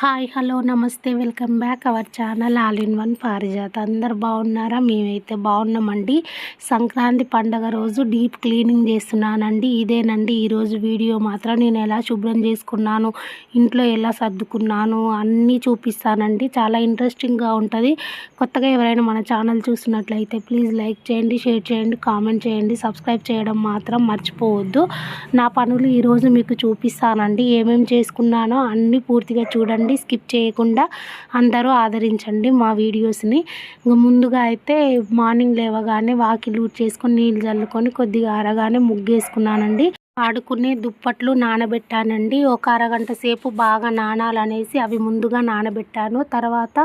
Hi hello నమస్తే welcome back our channel all in one Parijata. అందరు బాగున్నారా? మేమైతే బాగున్నామండి. సంక్రాంతి పండగ రోజు డీప్ క్లీనింగ్ చేస్తున్నానండి. ఇదేనండి ఈరోజు వీడియో మాత్రం నేను ఎలా శుభ్రం చేసుకున్నాను ఇంట్లో ఎలా సర్దుకున్నాను అన్నీ చూపిస్తానండి. చాలా ఇంట్రెస్టింగ్గా ఉంటుంది. కొత్తగా ఎవరైనా మన ఛానల్ చూసినట్లయితే ప్లీజ్ లైక్ చేయండి షేర్ చేయండి కామెంట్ చేయండి సబ్స్క్రైబ్ చేయడం మాత్రం మర్చిపోవద్దు. నా పనులు ఈరోజు మీకు చూపిస్తానండి. ఏమేమి చేసుకున్నానో అన్నీ పూర్తిగా చూడండి. చూడండి స్కిప్ చేయకుండా అందరూ ఆదరించండి మా వీడియోస్ని. ముందుగా అయితే మార్నింగ్ లేవగానే వాకిలు చేసుకొని నీళ్ళు చల్లుకొని కొద్దిగా అరగానే ముగ్గేసుకున్నానండి. ఆడుకునే దుప్పట్లు నానబెట్టానండి. ఒక అరగంట సేపు బాగా నానాలనేసి అవి ముందుగా నానబెట్టాను. తర్వాత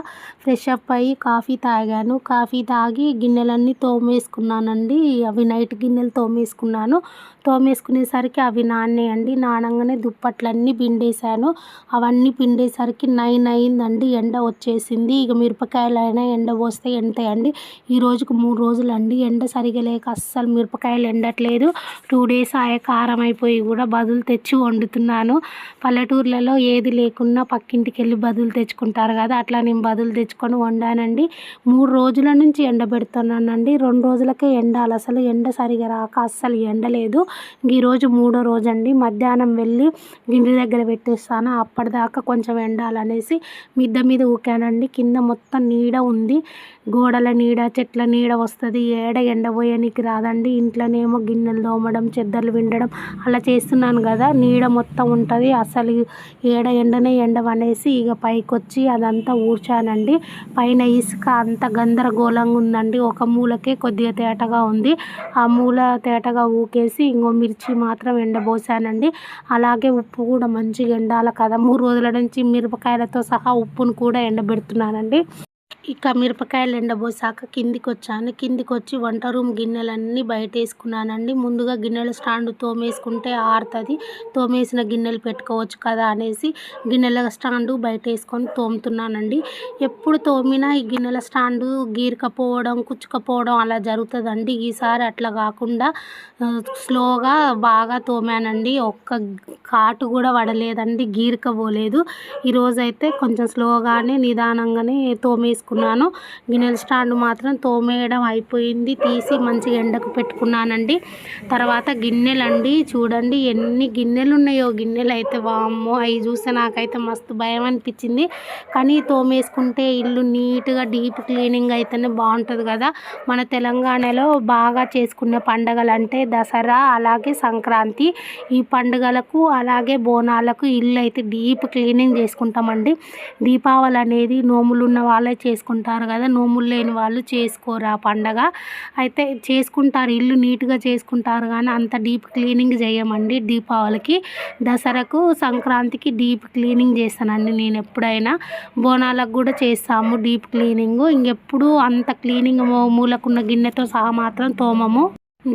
ఫ్రెష్ అప్ అయ్యి కాఫీ తాగాను. కాఫీ తాగి గిన్నెలన్నీ తోమేసుకున్నానండి. అవి నైట్ గిన్నెలు తోమేసుకున్నాను. తోమేసుకునేసరికి అవి నానేయండి నానంగానే దుప్పట్లన్నీ పిండేశాను. అవన్నీ పిండేసరికి నైన్ అయిందండి. ఎండ వచ్చేసింది. ఇక మిరపకాయలైనా ఎండ పోస్తే ఎంటాయండి ఈ రోజుకు మూడు రోజులు అండి ఎండ సరిగా లేక అస్సలు మిరపకాయలు ఎండట్లేదు. టూ డేస్ ఆయే కారం అయిపోయి కూడా బదులు తెచ్చి వండుతున్నాను. పల్లెటూర్లలో ఏది లేకున్నా పక్కింటికి వెళ్ళి బదులు తెచ్చుకుంటారు కదా అట్లా నేను బదులు తెచ్చుకొని వండానండి. మూడు రోజుల నుంచి ఎండబెడుతున్నానండి రెండు రోజులకే ఎండాలి. అసలు ఎండ సరిగా రాక అస్సలు ఎండలేదు ఈరోజు మూడో రోజు అండి మధ్యాహ్నం వెళ్ళి గిండి దగ్గర పెట్టేస్తాను. అప్పటిదాకా కొంచెం ఎండాలనేసి మిద్ద మీద ఊకానండి. కింద మొత్తం నీడ ఉంది. గోడల నీడ చెట్ల నీడ వస్తుంది. ఏడ ఎండబోయనికి రాదండి. ఇంట్లోనేమో గిన్నెలు తోమడం చెద్దలు విండడం అలా చేస్తున్నాను కదా నీడ మొత్తం ఉంటుంది. అసలు ఏడ ఎండనే ఎండవనేసి ఇక పైకి వచ్చి అదంతా ఊడ్చానండి. పైన ఇసుక అంత గందరగోళంగా ఉందండి. ఒక మూలకే కొద్దిగా తేటగా ఉంది. ఆ మూల తేటగా ఊకేసి ఇంకో మిర్చి మాత్రం ఎండబోసానండి. అలాగే ఉప్పు కూడా మంచిగా ఎండాలి కదా. మూడు రోజుల నుంచి మిరపకాయలతో సహా ఉప్పును కూడా ఎండబెడుతున్నానండి. ఇక మిరపకాయలు ఎండబోసాక కిందికి వచ్చాను కిందికి వచ్చి వంట రూమ్ గిన్నెలన్నీ బయట వేసుకున్నానండి ముందుగా గిన్నెల స్టాండ్ తోమేసుకుంటే ఆరుతుంది. తోమేసిన గిన్నెలు పెట్టుకోవచ్చు కదా అనేసి గిన్నెల స్టాండు బయట వేసుకొని తోముతున్నానండి. ఎప్పుడు తోమినా ఈ గిన్నెల స్టాండు గీరకపోవడం కుచ్చుకపోవడం అలా జరుగుతుందండి. ఈసారి అట్లా కాకుండా స్లోగా బాగా తోమానండి. ఒక్క కాటు కూడా పడలేదండి గీరకపోలేదు. ఈరోజైతే కొంచెం స్లోగానే నిదానంగానే తోమేసుకున్నాను. పెట్టుకున్నాను. గిన్నెల స్టాండ్ మాత్రం తోమేయడం అయిపోయింది. తీసి మంచిగా ఎండకు పెట్టుకున్నానండి. తర్వాత గిన్నెలు అండి చూడండి ఎన్ని గిన్నెలు ఉన్నాయో గిన్నెలు అయితే వామ్మో అవి చూస్తే నాకైతే మస్తు భయం అనిపించింది కానీ తోమేసుకుంటే ఇల్లు నీట్గా డీప్ క్లీనింగ్ అయితేనే బాగుంటుంది కదా. మన తెలంగాణలో బాగా చేసుకునే పండగలు అంటే దసరా అలాగే సంక్రాంతి. ఈ పండుగలకు అలాగే బోనాలకు ఇల్లు అయితే డీప్ క్లీనింగ్ చేసుకుంటామండి. దీపావళి అనేది నోములు ఉన్న వాళ్ళే చేసుకుంటారు. చేసుకుంటారు కదా నోములు లేని వాళ్ళు చేసుకోరు ఆ పండగ. అయితే చేసుకుంటారు ఇల్లు నీట్గా చేసుకుంటారు కానీ అంత డీప్ క్లీనింగ్ చేయమండి దీపావళికి. దసరాకు సంక్రాంతికి డీప్ క్లీనింగ్ చేస్తానండి నేను ఎప్పుడైనా. బోనాలకు కూడా చేస్తాము డీప్ క్లీనింగ్. ఇంకెప్పుడు అంత క్లీనింగ్ మూలకున్న గిన్నెతో సహా మాత్రం తోమము.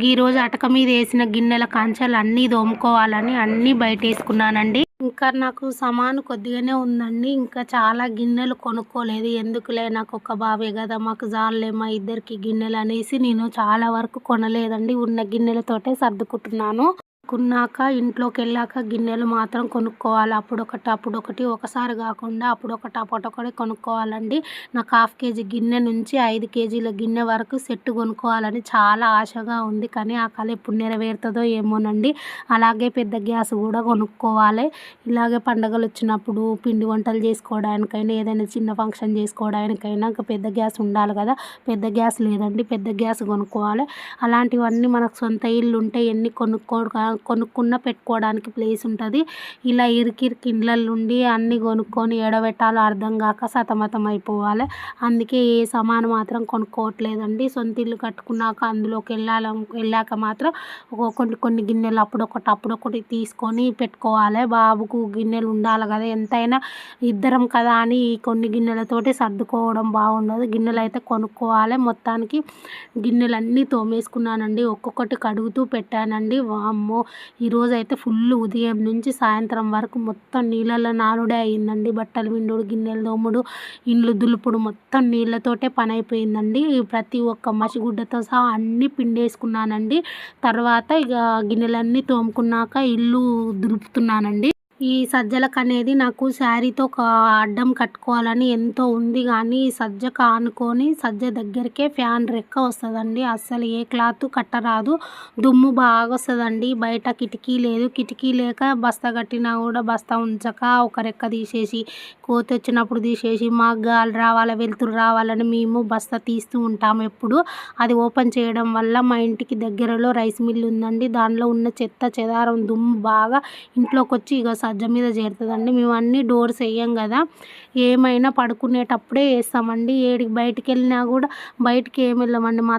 ఈరోజు అటక మీద వేసిన గిన్నెల కంచాలు అన్నీ తోముకోవాలని అన్నీ బయట వేసుకున్నానండి ఇంకా నాకు సమాను కొద్దిగానే ఉందండి. ఇంకా చాలా గిన్నెలు కొనుక్కోలేదు. ఎందుకులే? నాకు ఒక బావే కదా. మాకు జాలే మా ఇద్దరికి గిన్నెలు అనేసి నేను చాలా వరకు కొనలేదండి. ఉన్న గిన్నెలతోటే సర్దుకుంటున్నాను. కొన్నాక ఇంట్లోకి వెళ్ళాక గిన్నెలు మాత్రం కొనుక్కోవాలి. అప్పుడొకటి అప్పుడొకటి ఒకసారి కాకుండా అప్పుడొకటి అప్పుడొకటి కొనుక్కోవాలండి. నాకు హాఫ్ కేజీ గిన్నె నుంచి ఐదు కేజీల గిన్నె వరకు సెట్ కొనుక్కోవాలని చాలా ఆశగా ఉంది. కానీ ఆ కళ ఎప్పుడు నెరవేరుతుందో ఏమోనండి. అలాగే పెద్ద గ్యాస్ కూడా కొనుక్కోవాలి. ఇలాగే పండగలు వచ్చినప్పుడు పిండి వంటలు చేసుకోవడానికైనా ఏదైనా చిన్న ఫంక్షన్ చేసుకోవడానికైనా ఇంకా పెద్ద గ్యాస్ ఉండాలి కదా. పెద్ద గ్యాస్ లేదండి. పెద్ద గ్యాస్ కొనుక్కోవాలి. అలాంటివన్నీ మనకు సొంత ఇల్లు ఉంటే ఎన్ని కొనుక్కో కొనుక్కున్న పెట్టుకోవడానికి ప్లేస్ ఉంటుంది. ఇలా ఇరికిరికి ఇళ్ళల్లో ఉండి అన్నీ కొనుక్కొని ఎడబెట్టాలో అర్థం కాక సతమతం అయిపోవాలి. అందుకే ఏ సామాను మాత్రం కొనుక్కోవట్లేదండి. సొంత ఇల్లు కట్టుకున్నాక అందులోకి వెళ్ళాలి వెళ్ళాక మాత్రం కొన్ని కొన్ని గిన్నెలు అప్పుడొకటి అప్పుడొకటి తీసుకొని పెట్టుకోవాలి. బాబుకు గిన్నెలు ఉండాలి కదా ఎంతైనా ఇద్దరం కదా అని కొన్ని గిన్నెలతోటి సర్దుకోవడం బాగుండదు. గిన్నెలు అయితే కొనుక్కోవాలి. మొత్తానికి గిన్నెలన్నీ తోమేసుకున్నానండి. ఒక్కొక్కటి కడుగుతూ పెట్టానండి. వామ్మో! ఈరోజు అయితే ఫుల్ ఉదయం నుంచి సాయంత్రం వరకు మొత్తం నీళ్ళల్లో నానుడే అయిందండి బట్టలు విండుడు గిన్నెలు తోముడు ఇండ్లు దులుపుడు మొత్తం నీళ్ళతోటే పని అయిపోయిందండి ప్రతి ఒక్క మసిగుడ్డతో సహా అన్నీ పిండేసుకున్నానండి. తర్వాత ఇక గిన్నెలన్నీ తోముకున్నాక ఇల్లు దులుపుతున్నానండి. ఈ సజ్జలకు అనేది నాకు శారీతో ఒక అడ్డం కట్టుకోవాలని ఎంతో ఉంది కానీ ఈ సజ్జకు ఆనుకొని సజ్జ దగ్గరికే ఫ్యాన్ రెక్క వస్తుందండి. అస్సలు ఏ క్లాత్ కట్టరాదు. దుమ్ము బాగా వస్తుందండి బయట కిటికీ లేదు. కిటికీ లేక బస్తా కట్టినా కూడా బస్తా ఉంచక ఒక రెక్క తీసేసి కోత వచ్చినప్పుడు తీసేసి మాకు గాలి రావాలి వెలుతురు రావాలని మేము బస్తా తీస్తూ ఉంటాము ఎప్పుడు. అది ఓపెన్ చేయడం వల్ల మా ఇంటికి దగ్గరలో రైస్ మిల్ ఉందండి దానిలో ఉన్న చెత్త చెదారం దుమ్ము బాగా ఇంట్లోకి వచ్చి ఇక సజ్జ మీద చేరుతుందండి. మేము అన్నీ డోర్స్ వేయం కదా. ఏమైనా పడుకునేటప్పుడే వేస్తామండి. ఏడికి బయటికి వెళ్ళినా కూడా బయటికి ఏమి వెళ్ళమండి. మా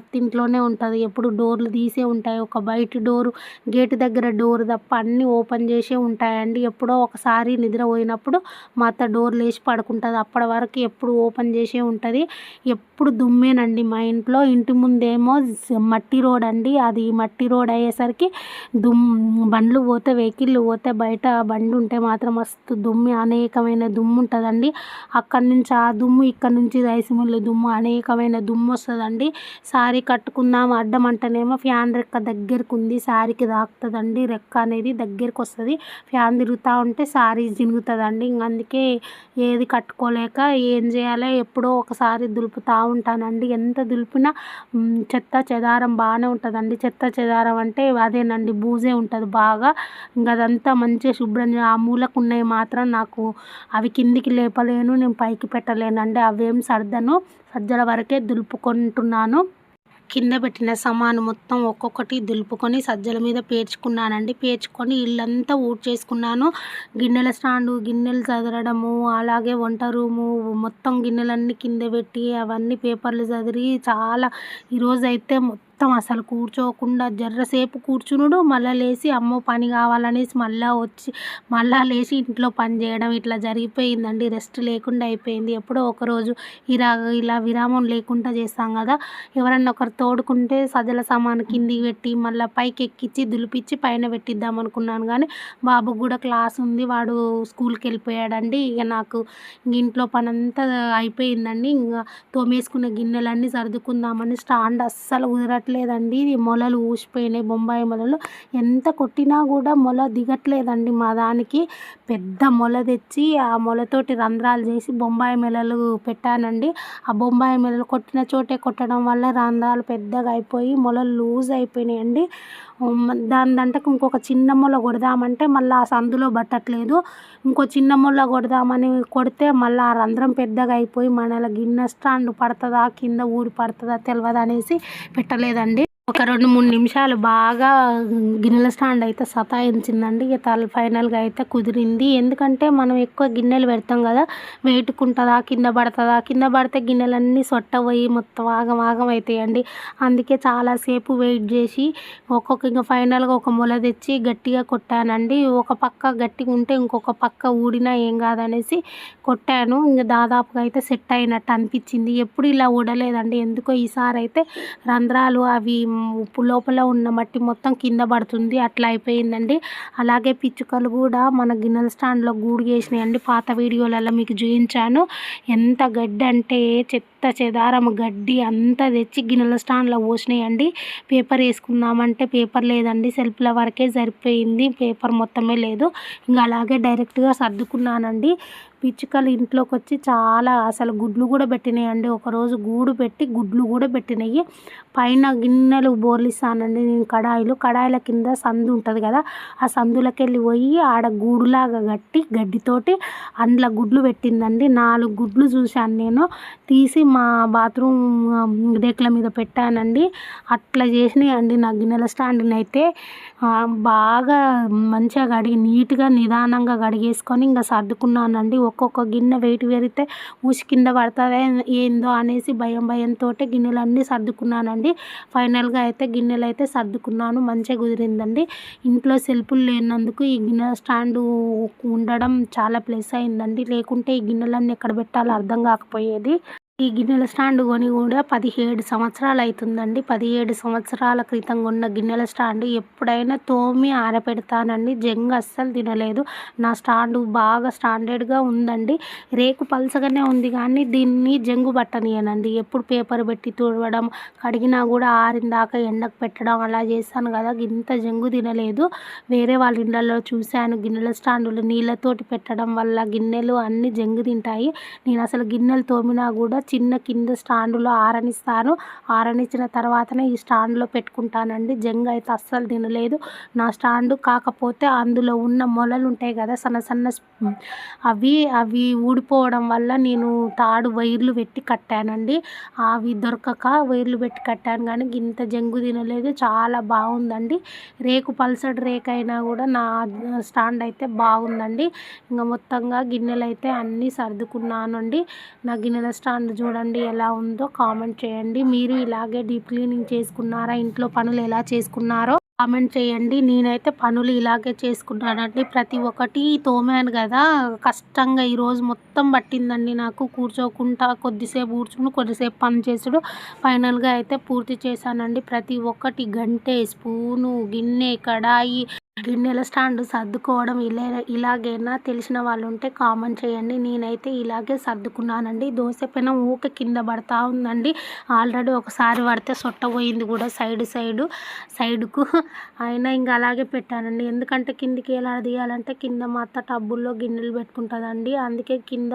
ఉంటుంది. ఎప్పుడు డోర్లు తీసే ఉంటాయి. ఒక బయట డోరు గేటు దగ్గర డోర్ తప్ప అన్నీ ఓపెన్ చేసే ఉంటాయండి. ఎప్పుడో ఒకసారి నిద్ర పోయినప్పుడు మా అత్త డోర్లు వేసి పడుకుంటుంది. అప్పటి వరకు ఎప్పుడు ఓపెన్ చేసే ఉంటుంది. ఎప్పుడు దుమ్మేనండి. మా ఇంట్లో ఇంటి ముందేమో మట్టి రోడ్ అండి. అది మట్టి రోడ్ అయ్యేసరికి దుమ్ బండ్లు పోతే వెహికల్ పోతే బయట బండ్లు ఉంటే మాత్రం మస్తు దుమ్ము అనేకమైన దుమ్ము ఉంటుందండి. అక్కడి నుంచి ఆ దుమ్ము ఇక్కడ నుంచి రైస్ మిల్లు దుమ్ము అనేకమైన దుమ్ము వస్తుందండి. శారీ కట్టుకుందాం అడ్డం అంటేనేమో ఫ్యాన్ రెక్క దగ్గరకు ఉంది శారీకి తాకుతుందండి రెక్క అనేది దగ్గరికి వస్తుంది ఫ్యాన్ తిరుగుతూ ఉంటే శారీ జినుగుతుందండి. ఇంక అందుకే ఏది కట్టుకోలేక ఏం చేయాలో ఎప్పుడో ఒకసారి దులుపుతూ ఉంటానండి. ఎంత దులిపినా చెత్త చెదారం బాగానే ఉంటుందండి. చెత్త చెదారం అంటే అదేనండి బూజే ఉంటుంది బాగా. ఇంకా అదంతా మంచిగా శుభ్రం ఆ మూలకు ఉన్నవి మాత్రం నాకు అవి కిందికి లేపలేను నేను పైకి పెట్టలేనండి అవేం సర్దను సజ్జల వరకే దులుపుకుంటున్నాను. కింద పెట్టిన సామాను మొత్తం ఒక్కొక్కటి దులుపుకొని సజ్జల మీద పేర్చుకున్నానండి. పేర్చుకొని ఇల్లంతా ఊడ్చేసుకున్నాను గిన్నెల స్టాండు గిన్నెలు చదరడము అలాగే వంట రూము మొత్తం గిన్నెలన్నీ కింద పెట్టి అవన్నీ పేపర్లు చదిరి చాలా ఈరోజైతే మొత్తం మొత్తం అసలు కూర్చోకుండా జర్రసేపు కూర్చునుడు. మళ్ళీ లేచి అమ్మో పని కావాలనేసి మళ్ళీ వచ్చి మళ్ళీ లేచి ఇంట్లో పని చేయడం ఇట్లా జరిగిపోయిందండి. రెస్ట్ లేకుండా అయిపోయింది. ఎప్పుడో ఒకరోజు ఇలా ఇలా విరామం లేకుండా చేస్తాం కదా. ఎవరన్నా ఒకరు తోడుకుంటే సజల సామాను కిందికి పెట్టి మళ్ళీ పైకి ఎక్కించి దులిపించి పైన పెట్టిద్దాం అనుకున్నాను కానీ బాబుకు కూడా క్లాస్ ఉంది. వాడు స్కూల్కి వెళ్ళిపోయాడండి. ఇక నాకు ఇంట్లో పని అంతా అయిపోయిందండి. ఇంకా తోమేసుకున్న గిన్నెలన్నీ సర్దుకుందామని స్టాండ్ అస్సలు కుదరట్లేదు దిగట్లేదండి ఇది మొలలు ఊసిపోయినాయి. బొంబాయి మొలలు. ఎంత కొట్టినా కూడా మొల దిగట్లేదండి మా దానికి. పెద్ద మొల తెచ్చి ఆ మొలతోటి రంధ్రాలు చేసి బొంబాయి మెలలు పెట్టానండి. ఆ బొంబాయి మెలలు కొట్టిన చోటే కొట్టడం వల్ల రంధ్రాలు పెద్దగా అయిపోయి మొలలు లూజ్ అయిపోయినాయండి. దాని దంటకు ఇంకొక చిన్న మొల కొడదామంటే మళ్ళీ ఆ సందులో పట్టట్లేదు. ఇంకో చిన్న మొల కొడదామని కొడితే మళ్ళీ ఆ రంధ్రం పెద్దగా అయిపోయి మనల గిన్నె స్టాండ్ పడుతుందా కింద ఊడి పడుతుందా తెలియదు అనేసి పెట్టలేదండి. ఒక రెండు మూడు నిమిషాలు బాగా గిన్నెల స్టాండ్ అయితే సతాయించిందండి. ఇక తల ఫైనల్గా అయితే కుదిరింది. ఎందుకంటే మనం ఎక్కువ గిన్నెలు పెడతాం కదా వేటుకుంటుందా కింద పడుతుందా కింద పడితే గిన్నెలన్నీ సొట్ట పోయి మొత్తం ఆగం ఆగం అవుతాయండి అందుకే చాలాసేపు వెయిట్ చేసి ఒక్కొక్క ఇంకా ఫైనల్గా ఒక మొల తెచ్చి గట్టిగా కొట్టానండి. ఒక పక్క గట్టిగా ఉంటే ఇంకొక పక్క ఊడినా ఏం కాదనేసి కొట్టాను. ఇంకా దాదాపుగా అయితే సెట్ అయినట్టు అనిపించింది. ఎప్పుడు ఇలా ఊడలేదండి. ఎందుకో ఈసారి అయితే రంధ్రాలు అవి ఉప్పు లోపల ఉన్న మట్టి మొత్తం కింద పడుతుంది. అట్లా అయిపోయిందండి. అలాగే పిచ్చుకలు కూడా మన గిన్నెల స్టాండ్లో గూడు చేసినాయండి. పాత వీడియోలలో మీకు చూపించాను. ఎంత గడ్డి అంటే చెత్త చెదారం గడ్డి అంతా తెచ్చి గిన్నెల స్టాండ్లో పోసినాయండి. పేపర్ వేసుకుందామంటే పేపర్ లేదండి. సెల్ఫ్ల వరకే సరిపోయింది. పేపర్ మొత్తమే లేదు. ఇంకా అలాగే డైరెక్ట్గా సర్దుకున్నానండి. పిచ్చుకలు ఇంట్లోకి వచ్చి చాలా అసలు గుడ్లు కూడా పెట్టినాయండి. ఒకరోజు గూడు పెట్టి గుడ్లు కూడా పెట్టినాయి. పైన గిన్నెలు బోర్లిస్తానండి నేను కడాయిలు. కడాయిల కింద సందు ఉంటుంది కదా ఆ సందులోకి వెళ్ళి పోయి ఆడ గూడులాగా కట్టి గడ్డితోటి అందులో గుడ్లు పెట్టిందండి. నాలుగు గుడ్లు చూశాను నేను. తీసి మా బాత్రూమ్ రేకుల మీద పెట్టానండి. అట్లా చేసినాయండి నా గిన్నెల స్టాండ్ని అయితే. బాగా మంచిగా కడిగి నీట్గా నిదానంగా కడిగేసుకొని ఇంకా సర్దుకున్నానండి. ఒక్కొక్క గిన్నె వెయిట్ పెరిగితే ఊసి కింద పడుతుందా ఏందో అనేసి భయం భయంతో గిన్నెలన్నీ సర్దుకున్నానండి. ఫైనల్గా అయితే గిన్నెలు అయితే సర్దుకున్నాను. మంచిగా కుదిరిందండి. ఇంట్లో సెల్ఫులు లేనందుకు ఈ గిన్నెల స్టాండు ఉండడం చాలా ప్లస్ అయిందండి. లేకుంటే ఈ గిన్నెలన్నీ ఎక్కడ పెట్టాలో అర్థం కాకపోయేది. ఈ గిన్నెల స్టాండ్ కొని కూడా పదిహేడు సంవత్సరాలు అవుతుందండి పదిహేడు సంవత్సరాల క్రితం ఉన్న గిన్నెల స్టాండ్ ఎప్పుడైనా తోమి ఆరపెడతానండి జంగ్ అస్సలు తినలేదు. నా స్టాండ్ బాగా స్టాండర్డ్గా ఉందండి. రేకు పలసగానే ఉంది కానీ దీన్ని జంగు పట్టనియనండి ఎప్పుడు పేపర్ పెట్టి తుడవడం కడిగినా కూడా ఆరిందాక ఎండకు పెట్టడం అలా చేశాను కదా ఇంత జంగు తినలేదు. వేరే వాళ్ళ ఇళ్ళల్లో చూశాను గిన్నెల స్టాండులు. నీళ్ళతోటి పెట్టడం వల్ల గిన్నెలు అన్నీ జంగు తింటాయి. నేను అసలు గిన్నెలు తోమినా కూడా చిన్న కింద స్టాండ్లో ఆరనిస్తాను. ఆరనిచ్చిన తర్వాతనే ఈ స్టాండ్లో పెట్టుకుంటానండి. జంగ్ అయితే అస్సలు తినలేదు. నా స్టాండ్ కాకపోతే అందులో ఉన్న మొలలు ఉంటాయి కదా సన్న సన్న అవి అవి ఊడిపోవడం వల్ల నేను తాడు వైర్లు పెట్టి కట్టానండి. అవి దొరకక వైర్లు పెట్టి కట్టాను కానీ ఇంత జంగు తినలేదు. చాలా బాగుందండి. రేకు పల్సడ్ రేక్ అయినా కూడా నా స్టాండ్ అయితే బాగుందండి. ఇంకా మొత్తంగా గిన్నెలు అయితే అన్నీ సర్దుకున్నానండి. నా గిన్నెల స్టాండ్ చూడండి ఎలా ఉందో కామెంట్ చేయండి. మీరు ఇలాగే డీప్ క్లీనింగ్ చేసుకున్నారా? ఇంట్లో పనులు ఎలా చేసుకున్నారో కామెంట్ చేయండి. నేనైతే పనులు ఇలాగే చేసుకున్నానండి. ప్రతి ఒక్కటి తోమాను కదా. కష్టంగా ఈరోజు మొత్తం పట్టిందండి నాకు. కూర్చోకుండా కొద్దిసేపు కూర్చుని కొద్దిసేపు పని చేసుడు. ఫైనల్గా అయితే పూర్తి చేశానండి. ప్రతి ఒక్కటి గంటే స్పూను గిన్నె కడాయి గిన్నెల స్టాండ్ సర్దుకోవడం ఇలా ఇలాగైనా తెలిసిన వాళ్ళు ఉంటే కామెంట్ చేయండి. నేనైతే ఇలాగే సర్దుకున్నానండి. దోశ పైన ఊక కింద పడతా ఉందండి. ఆల్రెడీ ఒకసారి పడితే సొట్ట పోయింది కూడా సైడ్ సైడు సైడ్కు. అయినా ఇంకా అలాగే పెట్టానండి. ఎందుకంటే కిందికి ఎలాడదీయాలంటే కింద మా అత్త టబ్బుల్లో గిన్నెలు పెట్టుకుంటుందండి. అందుకే కింద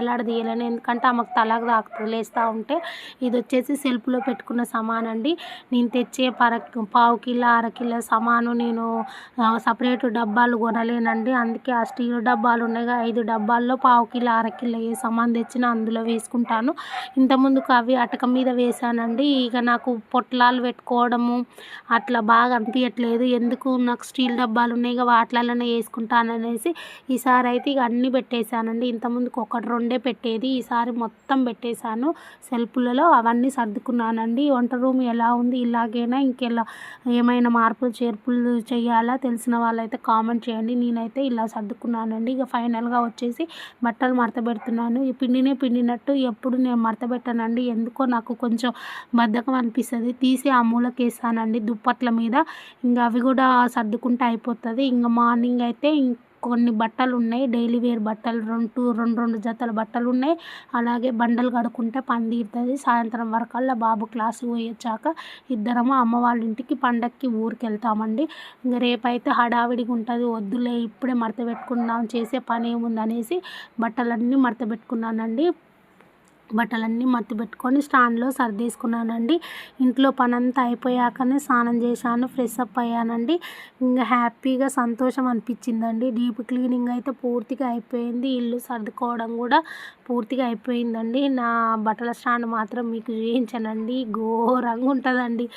ఎలాడదీయాలని ఎందుకంటే ఆమెకు తలకు తాకుతుంది లేస్తూ ఉంటే. ఇది వచ్చేసి సెల్ఫ్లో పెట్టుకున్న సమానండి. అండి నేను తెచ్చే పర పావు కిలో అర కిలో సమాను నేను సపరేట్ డబ్బాలు కొనలేనండి. అందుకే ఆ స్టీల్ డబ్బాలు ఉన్నాయి ఐదు డబ్బాల్లో పావు కిలో అరకిలో ఏ సామాన్ తెచ్చినా అందులో వేసుకుంటాను. ఇంతకుముందుకు అవి అటక మీద వేసానండి ఇక నాకు పొట్లాలు పెట్టుకోవడము అట్లా బాగా అనిపించట్లేదు ఎందుకు నాకు స్టీల్ డబ్బాలు ఉన్నాయి వాటిలలోనే వేసుకుంటాను అనేసి ఈసారి అయితే ఇక అన్నీ పెట్టేశానండి. ఇంతకుముందుకు ఒకటి రెండే పెట్టేది ఈసారి మొత్తం పెట్టేశాను. సెల్ఫ్లలో అవన్నీ సర్దుకున్నానండి. వంట రూమ్ ఎలా ఉంది ఇలాగైనా ఇంకెలా ఏమైనా మార్పులు చేర్పులు చేయాలి అలా తెలిసిన వాళ్ళైతే కామెంట్ చేయండి. నేనైతే ఇలా సర్దుకున్నానండి. ఇక ఫైనల్గా వచ్చేసి బట్టలు మడత పెడుతున్నాను. ఈ పిండినే పిండినట్టు ఎప్పుడు నేను మడత పెట్టానండి. ఎందుకో నాకు కొంచెం బద్ధకం అనిపిస్తుంది. తీసి ఆ మూలకేస్తానండి దుప్పట్ల మీద. ఇంకా అవి కూడా సర్దుకుంటే అయిపోతుంది. ఇంకా మార్నింగ్ అయితే కొన్ని బట్టలు ఉన్నాయి డైలీ వేర్ బట్టలు రెండు రెండు రెండు జతల బట్టలు ఉన్నాయి అలాగే బండలు కడుక్కుంటే పని తీరుతుంది. సాయంత్రం వరకల్లా బాబు క్లాస్ పోయి వచ్చాక ఇద్దరము అమ్మ వాళ్ళ ఇంటికి పండక్కి ఊరికి వెళ్తామండి ఇంకా రేపైతే హడావిడిగా ఉంటుంది. వద్దులే ఇప్పుడే మడత పెట్టుకుందాం చేసే పని ఏముంది అనేసి బట్టలన్నీ మడత పెట్టుకున్నానండి. బట్టలన్నీ మత్తి పెట్టుకొని స్టాండ్లో సర్దేసుకున్నానండి. ఇంట్లో పనంతా అయిపోయాకనే స్నానం చేశాను ఫ్రెష్ అప్ అయ్యానండి. ఇంకా హ్యాపీగా సంతోషం అనిపించిందండి. డీప్ క్లీనింగ్ అయితే పూర్తిగా అయిపోయింది. ఇల్లు సర్దుకోవడం కూడా పూర్తిగా అయిపోయిందండి. నా బట్టల స్టాండ్ మాత్రం మీకు చూపించానండి. ఘోరంగా ఉంటుందండి.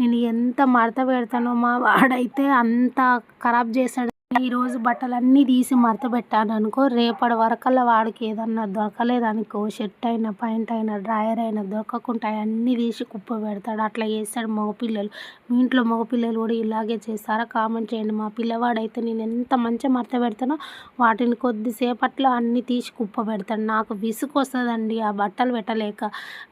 నేను ఎంత మడత పెడతానో మా వాడైతే అంత ఖరాబ్ చేశాడు. ఈరోజు బట్టలన్నీ తీసి మడతపెట్టాను అనుకో రేపటి వరకల్లా వాడికి ఏదన్నా దొరకలేదనుకో షర్ట్ అయినా ప్యాంట్ అయినా డ్రాయర్ అయినా దొరకకుండా అన్నీ తీసి కుప్ప పెడతాడు. అట్లా చేస్తాడు మగపిల్లలు మీ ఇంట్లో మగపిల్లలు కూడా ఇలాగే చేస్తారా? కామెంట్ చేయండి. మా పిల్లవాడైతే నేను ఎంత మంచిగా మడత పెడతానో వాటిని కొద్దిసేపట్లో అన్నీ తీసి కుప్ప పెడతాడు. నాకు విసుగు వస్తుందండి ఆ బట్టలు పెట్టలేక.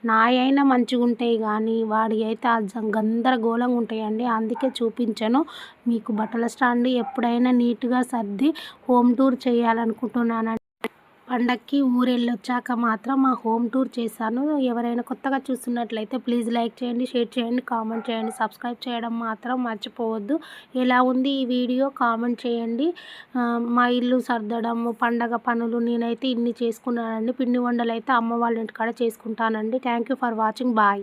నాయైనా మంచిగా ఉంటాయి కానీ వాడి అయితే ఆ గందరగోళంగా ఉంటాయండి. అందుకే చూపించాను. మీకు బట్టల స్టాండ్ ఎప్పుడైనా నీట్గా సర్ది హోమ్ టూర్ చేయాలనుకుంటున్నాను. పండక్కి ఊరెళ్ళొచ్చాక మాత్రం మా హోమ్ టూర్ చేశాను. ఎవరైనా కొత్తగా చూస్తున్నట్లయితే ప్లీజ్ లైక్ చేయండి షేర్ చేయండి కామెంట్ చేయండి. సబ్స్క్రైబ్ చేయడం మాత్రం మర్చిపోవద్దు. ఎలా ఉంది ఈ వీడియో? కామెంట్ చేయండి. మా ఇల్లు సర్దడం పండగ పనులు నేనైతే ఇన్ని చేసుకున్నానండి. పిండి వండలు అయితే అమ్మ వాళ్ళ ఇంటికాడ చేసుకుంటానండి. Thank you for watching. Bye.